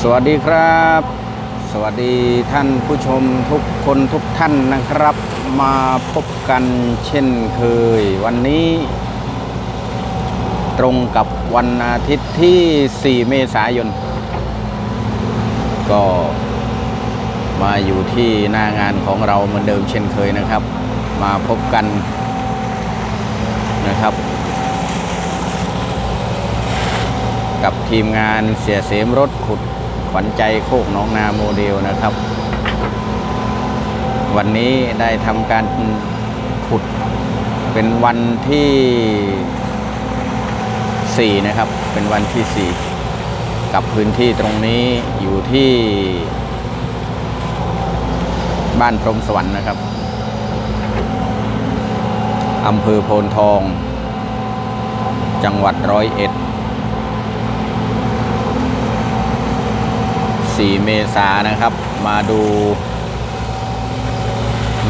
สวัสดีครับ สวัสดีท่านผู้ชมทุกคนทุกท่านนะครับ มาพบกันเช่นเคย วันนี้ ตรงกับวันอาทิตย์ที่ 4 เมษายน ก็มาอยู่ที่หน้างานของเราเหมือนเดิมเช่นเคยนะครับ มาพบกันนะครับ กับทีมงานเสียเสมรถขุด วัญใจโคกหน้องนาโมเดลนะครับ วันนี้ได้ทำการขุดเป็นวันที่ 4 นะครับ เป็นวันที่ 4 กับพื้นที่ตรงนี้อยู่ที่ บ้านพรมสวรรค์นะครับอำเภอโพนทอง จังหวัดร้อยเอ็ด 4 เมษานะครับ มาดู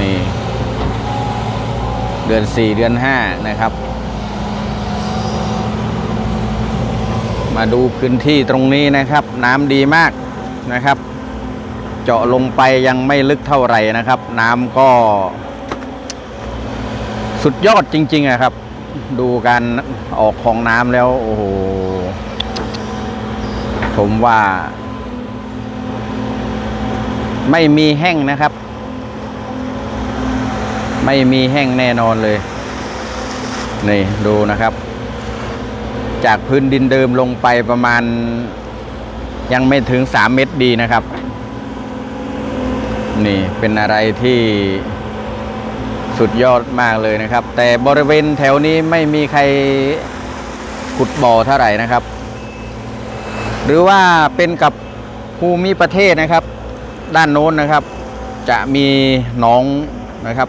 นี่ เดือน 4 เดือน 5 นะครับ มาดูพื้นที่ตรงนี้นะครับ น้ำดีมากนะครับ เจาะลงไปยังไม่ลึกเท่าไหร่นะครับ น้ำก็ สุดยอดจริงๆอะครับ ดูการออกของน้ำแล้ว โอ้โหผมว่า ไม่มีแห้งนะครับ ไม่มีแห้งแน่นอนเลย นี่ดูนะครับ จากพื้นดินเดิมลงไปประมาณ ยังไม่ถึง 3 เมตรดีนะครับ นี่เป็นอะไรที่สุดยอดมากเลยนะครับ แต่บริเวณแถวนี้ไม่มีใครขุดบ่อเท่าไหร่นะครับ หรือว่าเป็นกับภูมิประเทศนะครับ ด้านโน้นนะครับ จะมีหนองนะครับ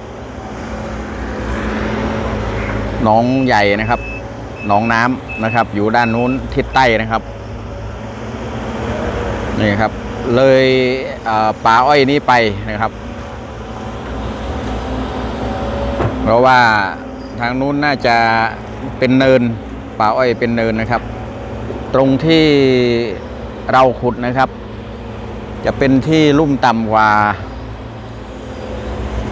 หนองใหญ่นะครับหนองน้ำนะครับ อยู่ด้านนู้นทิศใต้นะครับนี่ครับ เลยเป่าอ้อยนี้ไปนะครับ เพราะว่าทางนู้นน่าจะเป็นเนินป่าอ้อยเป็นเนินนะครับ ตรงที่เราขุดนะครับ จะเป็นที่ลุ่มต่ำกว่า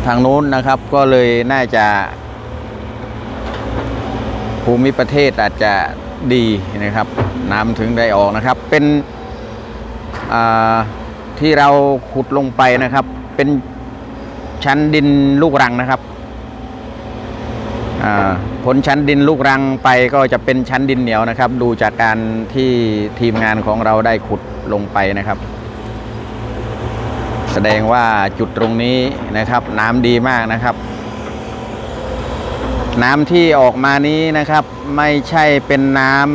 ทางนู้นนะครับ ก็เลยน่าจะ ภูมิประเทศอาจจะดีนะครับน้ำถึงได้ออกนะครับ เป็นที่เราขุดลงไปนะครับ เป็นชั้นดินลูกรังนะครับอ่าพ้นชั้นดินลูกรังไปก็จะเป็นชั้นดินเหนียวนะครับ ดูจากการที่ทีมงานของเราได้ขุดลงไปนะครับ แสดงว่าจุดตรงนี้นะครับ น้ำดีมากนะครับ น้ำที่ออกมานี้นะครับ ไม่ใช่เป็นน้ำ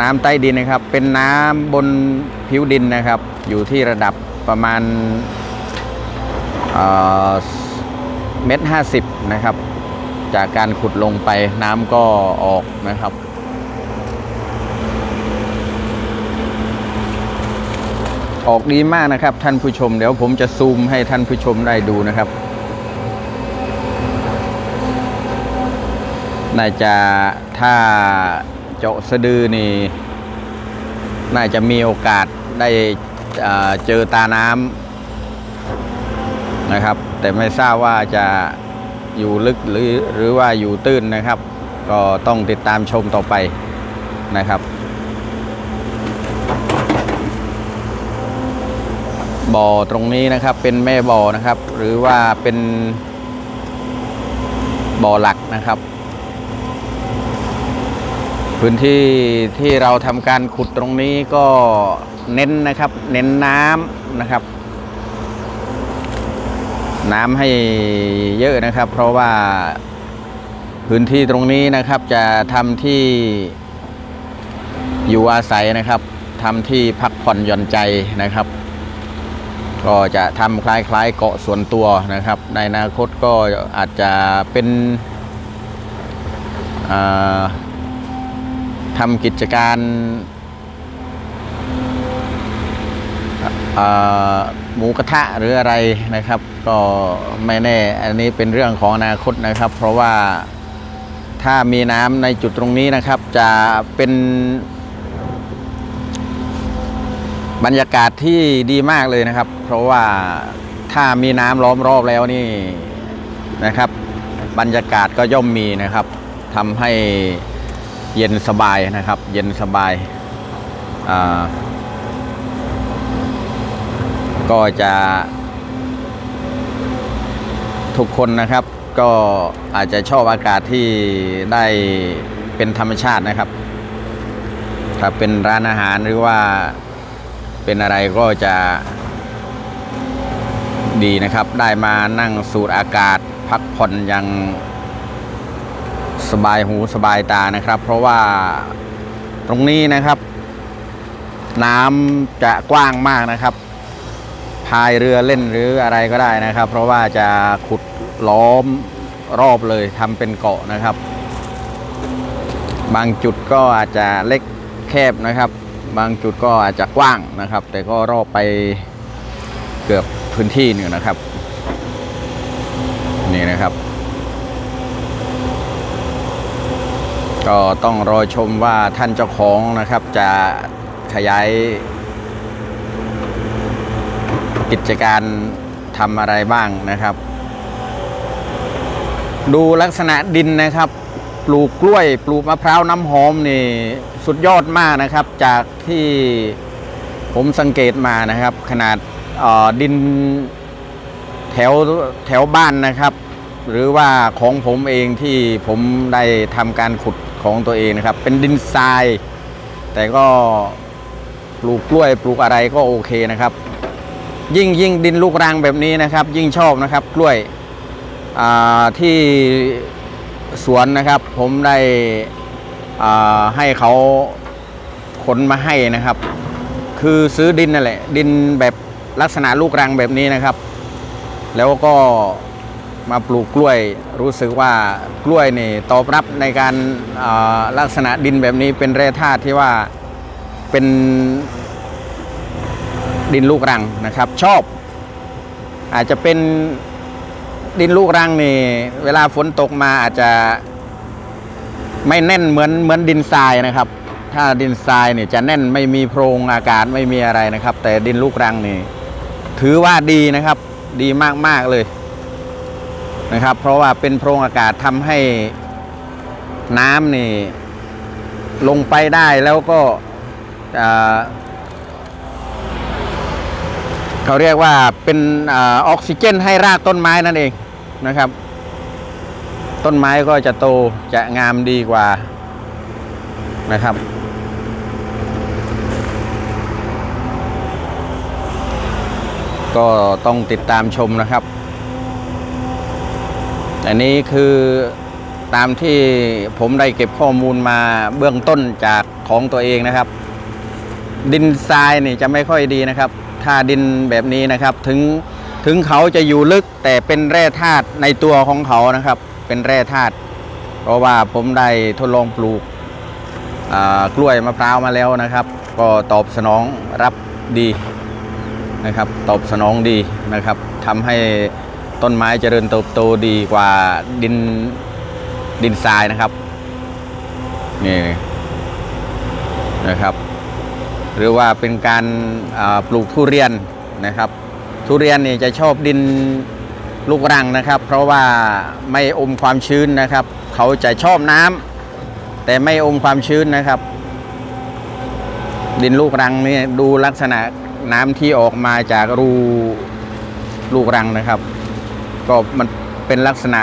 น้ำใต้ดินนะครับ เป็นน้ำบนผิวดินนะครับ อยู่ที่ระดับประมาณเมตรห้าสิบนะครับ จากการขุดลงไปน้ำก็ออกนะครับ ออกดีมากนะครับ ท่านผู้ชม เดี๋ยวผมจะซูมให้ท่านผู้ชมได้ดูนะครับน่าจะถ้าเจาะสะดือนี่ น่าจะมีโอกาสได้เจอตาน้ำนะครับ แต่ไม่ทราบว่าจะอยู่ลึกหรือหรือว่าอยู่ตื้นนะครับ ก็ต้องติดตามชมต่อไปนะครับ บ่อตรงนี้นะครับ เป็นแม่บ่อนะครับ หรือว่าเป็นบ่อหลักนะครับ พื้นที่ที่เราทำการขุดตรงนี้ก็เน้นนะครับ เน้นน้ำนะครับ น้ำให้เยอะนะครับ เพราะว่าพื้นที่ตรงนี้นะครับจะทำที่อยู่อาศัยนะครับทำที่พักผ่อนหย่อนใจนะครับ ก็จะทำคล้ายๆเกาะส่วนตัวนะครับ ในอนาคตก็อาจจะเป็นทำกิจการหมูกระทะหรืออะไรนะครับ ก็ไม่แน่อันนี้เป็นเรื่องของอนาคตนะครับ เพราะว่าถ้ามีน้ำในจุดตรงนี้นะครับ จะเป็น บรรยากาศที่ดีมากเลยนะครับ เพราะว่าถ้ามีน้ำล้อมรอบแล้วนี่นะครับ บรรยากาศก็ย่อมมีนะครับทำให้เย็นสบายนะครับ เย็นสบายาก็จะทุกคนนะครับ ก็อาจจะชอบอากาศที่ได้เป็นธรรมชาตินะครับ ถ้าเป็นร้านอาหารหรือว่า เป็นอะไรก็จะดีนะครับ ได้มานั่งสูดอากาศพักผ่อนอย่างสบายหูสบายตานะครับ เพราะว่าตรงนี้นะครับ น้ำจะกว้างมากนะครับ พายเรือเล่นหรืออะไรก็ได้นะครับ เพราะว่าจะขุดล้อมรอบเลยทำเป็นเกาะนะครับ บางจุดก็อาจจะเล็กแคบนะครับ บางจุดก็อาจจะกว้างนะครับ แต่ก็รอบไปเกือบพื้นที่หนึ่งนะครับ นี่นะครับ ก็ต้องรอชมว่าท่านเจ้าของนะครับ จะขยาย กิจการทำอะไรบ้างนะครับ ดูลักษณะดินนะครับ ปลูกกล้วย ปลูกมะพร้าวน้ำหอมนี่ สุดยอดมากนะครับ จากที่ผมสังเกตมานะครับ ขนาดดินแถวแถวบ้านนะครับ หรือว่าของผมเองที่ผมได้ทำการขุดของตัวเองนะครับ เป็นดินทราย แต่ก็ปลูกกล้วยปลูกอะไรก็โอเคนะครับ ยิ่งยิ่งดินลูกรังแบบนี้นะครับ ยิ่งชอบนะครับกล้วยที่สวนนะครับ ผมได้ ให้เขาขนมาให้นะครับ คือซื้อดินนั่นแหละ ดินแบบลักษณะลูกรังแบบนี้นะครับ แล้วก็มาปลูกกล้วยรู้สึกว่ากล้วยนี่ตอบรับในการลักษณะดินแบบนี้เป็นแร่ธาตุที่ว่าเป็นดินลูกรังนะครับ ชอบ อาจจะเป็นดินลูกรังนี่เวลาฝนตกมาอาจจะ ไม่แน่นเหมือนเหมือนดินทรายนะครับ ถ้าดินทรายเนี่ยจะแน่นไม่มีโพรงอากาศไม่มีอะไรนะครับ แต่ดินลูกรังนี่ถือว่าดีนะครับ ดีมากๆเลยนะครับ เพราะว่าเป็นโพรงอากาศทำให้น้ำนี่ลงไปได้แล้วก็เขาเรียกว่าเป็นออกซิเจนให้รากต้นไม้นั่นเองนะครับ ต้นไม้ก็จะโตจะงามดีกว่านะครับ ก็ต้องติดตามชมนะครับ อันนี้คือตามที่ผมได้เก็บข้อมูลมาเบื้องต้นจากของตัวเองนะครับ ดินทรายนี่จะไม่ค่อยดีนะครับ ถ้าดินแบบนี้นะครับถึงถึงเขาจะอยู่ลึกแต่เป็นแร่ธาตุในตัวของเขานะครับ เป็นแร่ธาตุเพราะว่าผมได้ทดลองปลูกกล้วยมะพร้าวมาแล้วนะครับ ก็ตอบสนองรับดีนะครับ ตอบสนองดีนะครับทำให้ต้นไม้เจริญเติบโตดีกว่าดินดินทรายนะครับนี่นะครับ หรือว่าเป็นการปลูกทุเรียนนะครับ ทุเรียนนี่จะชอบดิน ลูกรังนะครับ เพราะว่าไม่อมความชื้นนะครับ เขาจะชอบน้ำแต่ไม่อมความชื้นนะครับ ดินลูกรังนี่ดูลักษณะน้ำที่ออกมาจากรูลูกรังนะครับ ก็มันเป็นลักษณะ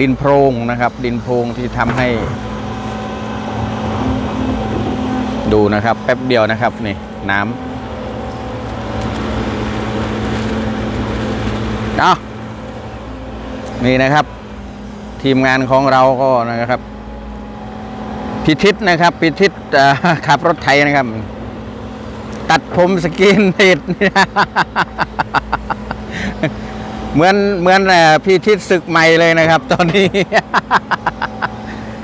ดินโพรงนะครับ ดินโพรงที่ทำให้ ดูนะครับ แป๊บเดียวนะครับนี่น้ำเอา นี่นะครับ ทีมงานของเราก็นะครับ พิทิศนะครับพิทิศขับรถไถนะครับ ตัดผมสกินเฮดเหมือนเหมือนพี่ทิศศึกใหม่เลยนะครับ ตอนนี้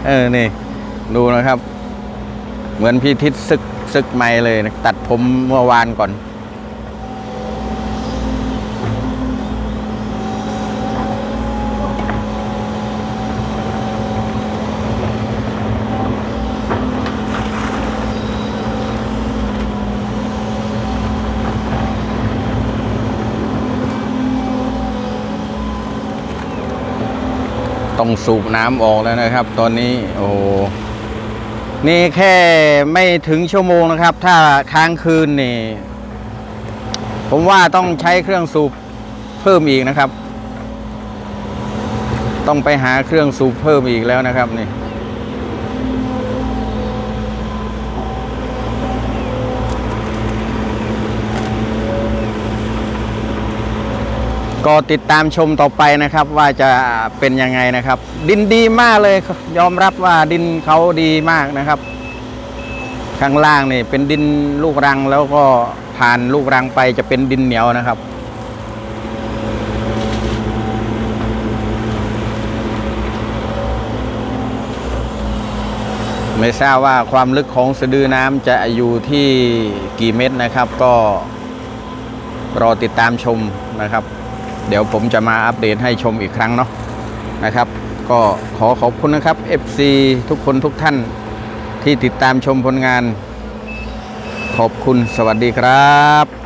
เออนี่ ดูนะครับ เหมือนพี่ทิศศึกศึกใหม่เลยนะตัดผมเมื่อวานก่อน ต้องสูบน้ำออกแล้วนะครับ ตอนนี้โอ้นี่แค่ไม่ถึงชั่วโมงนะครับ ถ้าค้างคืนนี่ ผมว่าต้องใช้เครื่องสูบเพิ่มอีกนะครับ ต้องไปหาเครื่องสูบเพิ่มอีกแล้วนะครับนี่ ก็ติดตามชมต่อไปนะครับว่าจะเป็นยังไงนะครับ ดินดีมากเลยยอมรับว่าดินเขาดีมากนะครับ ข้างล่างนี่เป็นดินลูกรังแล้วก็ผ่านลูกรังไปจะเป็นดินเหนียวนะครับไม่ทราบว่าความลึกของสะดือน้ำจะอยู่ที่กี่เมตรนะครับ ก็รอติดตามชมนะครับ เดี๋ยวผมจะมาอัปเดตให้ชมอีกครั้งเนาะนะครับ ก็ขอขอบคุณนะครับ FC ทุกคนทุกท่านที่ติดตามชมผลงาน ขอบคุณสวัสดีครับ